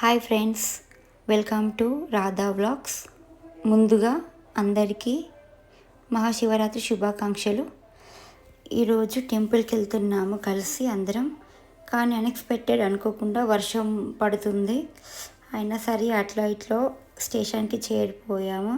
Hi friends welcome to Radha vlogs ముందుగా అందరికీ మహాశివరాత్రి శుభాకాంక్షలు. ఈరోజు టెంపుల్కి వెళ్తున్నాము కలిసి అందరం. కానీ అన్ఎక్స్పెక్టెడ్ అనుకోకుండా వర్షం పడుతుంది. అయినా సరే అట్లా ఇట్లో స్టేషన్కి చేరిపోయాము.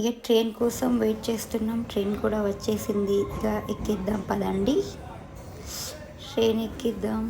ఇక ట్రైన్ కోసం వెయిట్ చేస్తున్నాం. ట్రైన్ కూడా వచ్చేసింది. ఇక ఎక్కిద్దాం పదండి. ట్రైన్ ఎక్కిద్దాం.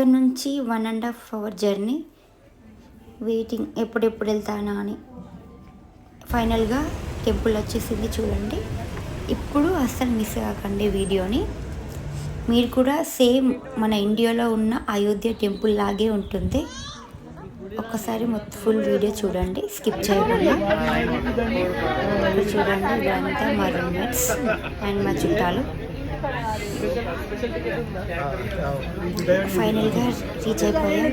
ఇక్కడ నుంచి one and half hour journey waiting ఎప్పుడెప్పుడు వెళ్తానా అని. ఫైనల్గా టెంపుల్ వచ్చేసింది చూడండి. ఇప్పుడు అస్సలు మిస్ కాకండి వీడియోని. మీరు కూడా సేమ్ మన ఇండియాలో ఉన్న అయోధ్య టెంపుల్ లాగే ఉంటుంది. ఒక్కసారి మొత్తం ఫుల్ వీడియో చూడండి. స్కిప్ చేయకుండా. చూడండి ఇదంతా మా రూమ్మేట్స్ అండ్ మా చుట్టాలు. ఫైనల్గా రీచ్ అయిపోయాం.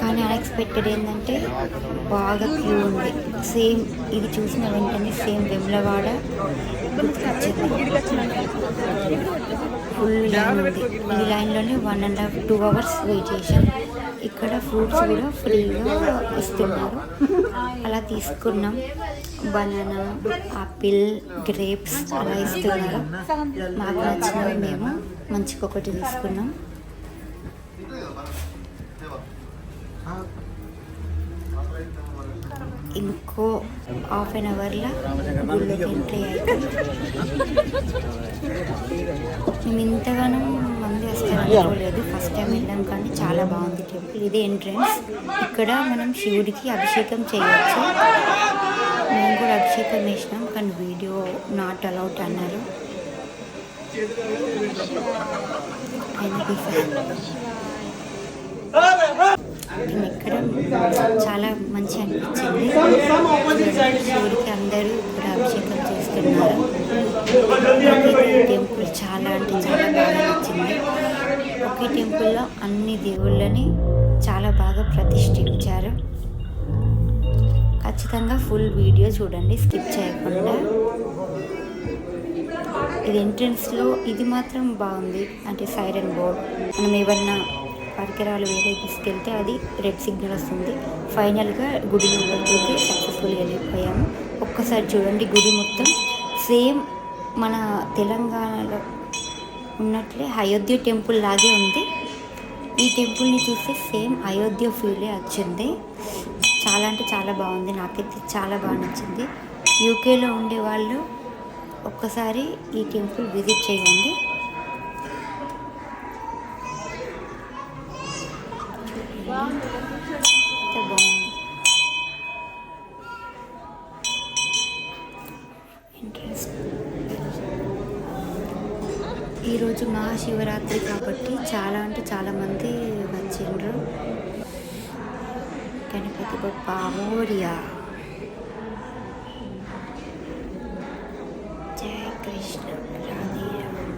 కానీ అన్ఎక్స్పెక్టెడ్ ఏంటంటే బాగా క్యూ ఉంది. సేమ్ ఇది చూసిన వెంటనే సేమ్ వెమ్లవాడ. గుర్తుకొచ్చింది ఫుల్ లైన్ ఈ లైన్లోనే one and half two hours wait చేసాం ఇక్కడ ఫ్రూట్స్ కూడా ఫ్రీగా ఇస్తున్నారు అలా తీసుకున్నాం. బనానా ఆపిల్ గ్రేప్స్ అలా ఇస్తున్నారు. మాకు నచ్చినవి మేము మంచిగా ఒకటి తీసుకున్నాం. ఇంకో హాఫ్ అన్ అవర్లో గుళ్ళోకి ఎంట్రీ అయితే మేము ఇంతగానో మంది వస్తారనుకోలేదు ఫస్ట్ టైం వెళ్ళాం కానీ చాలా బాగుంది టెంపుల్. ఇదే ఎంట్రన్స్ ఇక్కడ మనం శివుడికి అభిషేకం చేయవచ్చు మేము కూడా అభిషేకం వేసినాం కానీ వీడియో నాట్ అలౌట్ అన్నారు. ఎక్కడం చాలా మంచి అనిపించింది. శివుడికి అందరూ ఇక్కడ అభిషేకం చేస్తున్నారు టెంపుల్ చాలా అంటే చాలా బాగా నచ్చింది. ఒకే టెంపుల్లో అన్ని దేవుళ్ళని చాలా బాగా ప్రతిష్ఠించారు. ఖచ్చితంగా ఫుల్ వీడియో చూడండి స్కిప్ చేయకుండా. ఇది ఎంట్రన్స్లో ఇది మాత్రం బాగుంది. అంటే సైరన్ బోర్డ్ మనం ఏమన్నా పరికరాలు వేరే తీసుకెళ్తే అది రెడ్ సిగ్నల్ వస్తుంది. ఫైనల్గా గుడి లోపలికి అయితే సక్సెస్ఫుల్గా వెళ్ళిపోయాము. ఒక్కసారి చూడండి గుడి మొత్తం. సేమ్ మన తెలంగాణలో ఉన్నట్లే అయోధ్య టెంపుల్ లాగే ఉంది. ఈ టెంపుల్ని చూస్తే సేమ్ అయోధ్య ఫీలే వచ్చింది. చాలా అంటే చాలా బాగుంది. నాకైతే చాలా బాగా నచ్చింది. యూకేలో ఉండే వాళ్ళు ఒక్కసారి ఈ టెంపుల్ విజిట్ చేయండి. ఈరోజు మహాశివరాత్రి కాబట్టి చాలా అంటే చాలామంది వచ్చిండ్రు. గణపతి బప్ప మోరియా జయ కృష్ణ. రాధే రామ్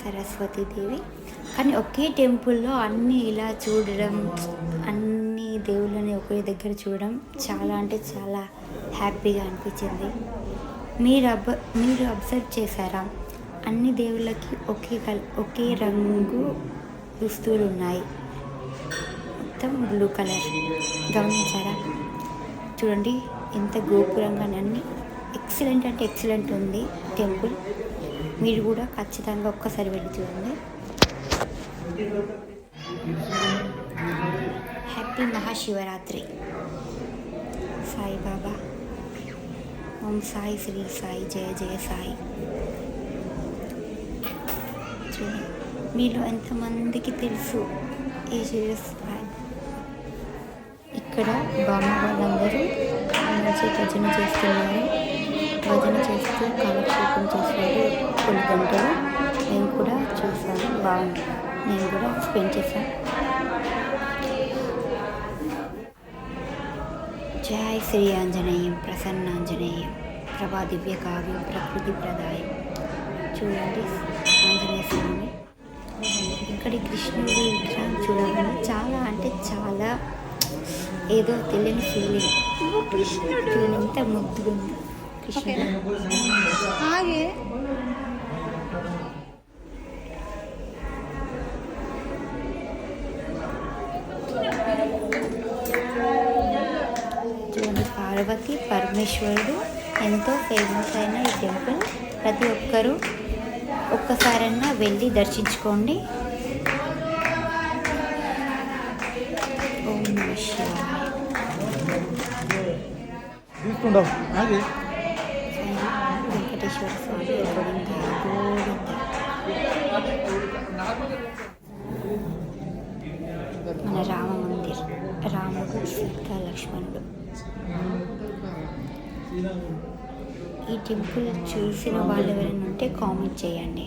సరస్వతీదేవి కానీ ఒకే టెంపుల్లో అన్నీ ఇలా చూడడం అన్ని దేవుళ్ళని ఒకే దగ్గర చూడడం చాలా అంటే చాలా హ్యాపీగా అనిపించింది. మీరు అబ్ మీరు అబ్జర్వ్ చేశారా? అన్ని దేవుళ్ళకి ఒకే కల్ ఒకే రంగు దుస్తులు ఉన్నాయి. మొత్తం బ్లూ కలర్. గమనించారా? చూడండి ఎంత గోపురంగా అన్ని ఎక్సలెంట్ అంటే ఎక్సలెంట్ ఉంది టెంపుల్. మీరు కూడా ఖచ్చితంగా ఒక్కసారి వెళ్ళి చూడండి. హ్యాపీ మహాశివరాత్రి సాయిబాబా ఓం సాయి శ్రీ సాయి జయ జయ సాయి చూడండి మీలో ఎంతమందికి తెలుసు ఏ సీరియస్ ఇక్కడ బామ్మ వాళ్ళందరూ మంచి భజన చేస్తున్నారు. భజన చేస్తూ కాలక్షేపం చేశారు. కొన్ని గంటలు నేను కూడా చూసాను బాగుంది. నేను కూడా స్పెండ్ చేశాను. జయ శ్రీ ఆంజనేయం ప్రసన్నాంజనేయం ప్రభా దివ్య కావ్యం ప్రకృతి ప్రదాయం. చూడండి ఆంజనేయ స్వామి. ఇక్కడి కృష్ణుడి విగ్రహం చూడగానే చాలా అంటే చాలా ఏదో తెలియని ఫీలింగ్ కృష్ణుడు ఎంత ముద్దుగా ఉంది. కృష్ణుడు. ಹಾಗೆ పరమేశ్వరుడు ఎంతో ఫేమస్ అయిన ఈ టెంపుల్. ప్రతి ఒక్కరూ ఒక్కసారన్నా వెళ్ళి దర్శించుకోండి. ఓం అది వెంకటేశ్వర స్వామి గోవింద గోవింద మన రామ మందిర్. రాముడు సీత లక్ష్మణుడు. ఈ టెంపుల్ చూసిన వాళ్ళు ఎవరైనా ఉంటే కామెంట్ చేయండి.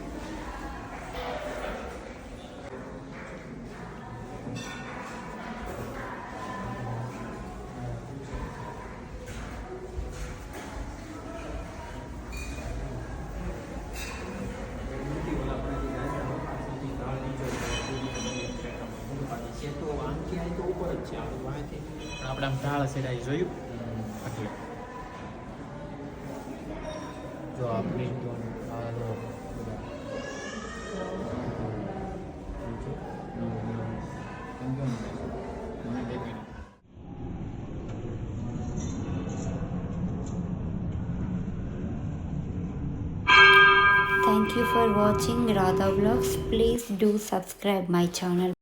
kan ada dia orang kan itu ini kan. આપણે આમ ઢાળ સેડાઈ જોયું એટલે જો આપણે જો આ જો Thank you for watching Radha Vlogs. Please do subscribe my channel.